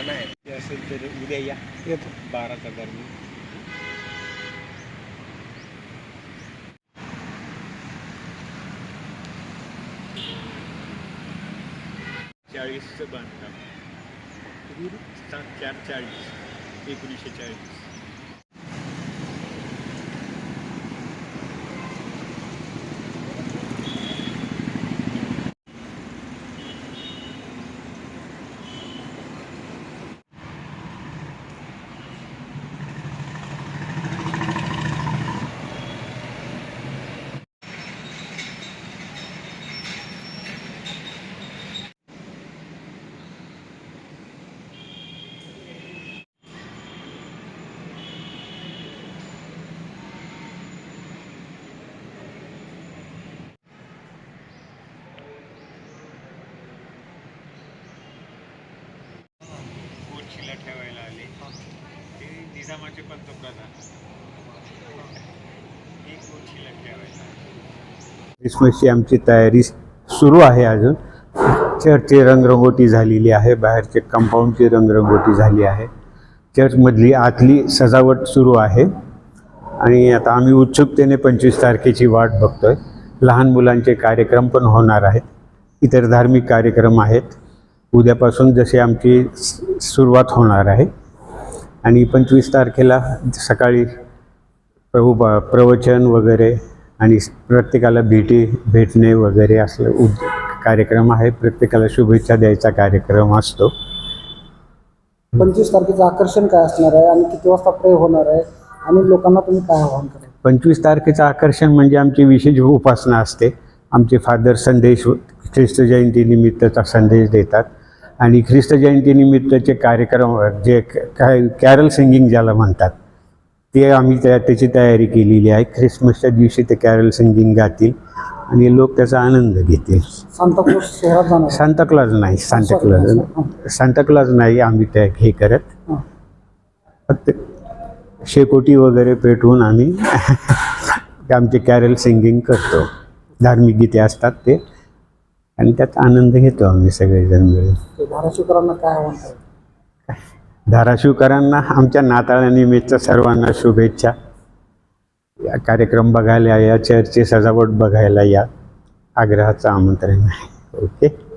ते असेल तर उद्या या. येतो. बाराच्या दरम्यान. चाळीसचं बांधकाम. सात चार चाळीस. एकोणीसशे चाळीस. ठेवायला आले. ते निजामाचे पंतप्रधान. हे कोचीला ठेवायला. क्रिसमसची आमची तयारी सुरू आहे अजून. चर्चची रंगरंगोटी झालेली आहे. बाहेरचे कंपाऊंडची रंगरंगोटी झाली आहे. चर्चमधली आतली सजावट सुरू आहे. आणि आता आम्ही उत्सुकतेने पंचवीस तारखेची वाट बघतोय. लहान मुलांचे कार्यक्रम पण होणार आहेत. इतर धार्मिक कार्यक्रम आहेत. उद्यापासून जशी आमची सुरुवात होणार आहे. आणि पंचवीस तारखेला सकाळी प्रभू प्रवचन वगैरे आणि प्रत्येकाला भेटी भेटणे वगैरे असलं उद कार्यक्रम आहे. प्रत्येकाला शुभेच्छा द्यायचा कार्यक्रम असतो. पंचवीस तारखेचं आकर्षण काय असणार आहे आणि किती वाजता प्रे होणार आहे आणि लोकांना तुम्ही काय आवाहन कराल? पंचवीस तारखेचं आकर्षण म्हणजे आमची विशेष उपासना असते. आमचे फादर संदेश ख्रिस्त जयंतीनिमित्तचा संदेश देतात. आणि ख्रिस्त जयंतीनिमित्तचे कार्यक्रम जे काय कॅरल सिंगिंग ज्याला म्हणतात ते आम्ही त्या त्याची तयारी केलेली आहे. ख्रिसमसच्या दिवशी ते कॅरल सिंगिंग गातील आणि लोक त्याचा आनंद घेतील. सांताक्लॉज नाही सांताक्लॉज. सांताक्लॉज नाही आम्ही त्या हे करत. फक्त शेकोटी वगैरे पेटवून आम्ही आमचे कॅरल सिंगिंग करतो. धार्मिक गीते असतात ते. आणि त्यात आनंद घेतो आम्ही सगळेजण मिळून. धाराशिवकरांना काय कराल धाराशिवकरांना आमच्या नाताळानिमित्त सर्वांना शुभेच्छा. या कार्यक्रम बघायला या चर्चची सजावट बघायला या. आग्रहाचं आमंत्रण आहे. ओके?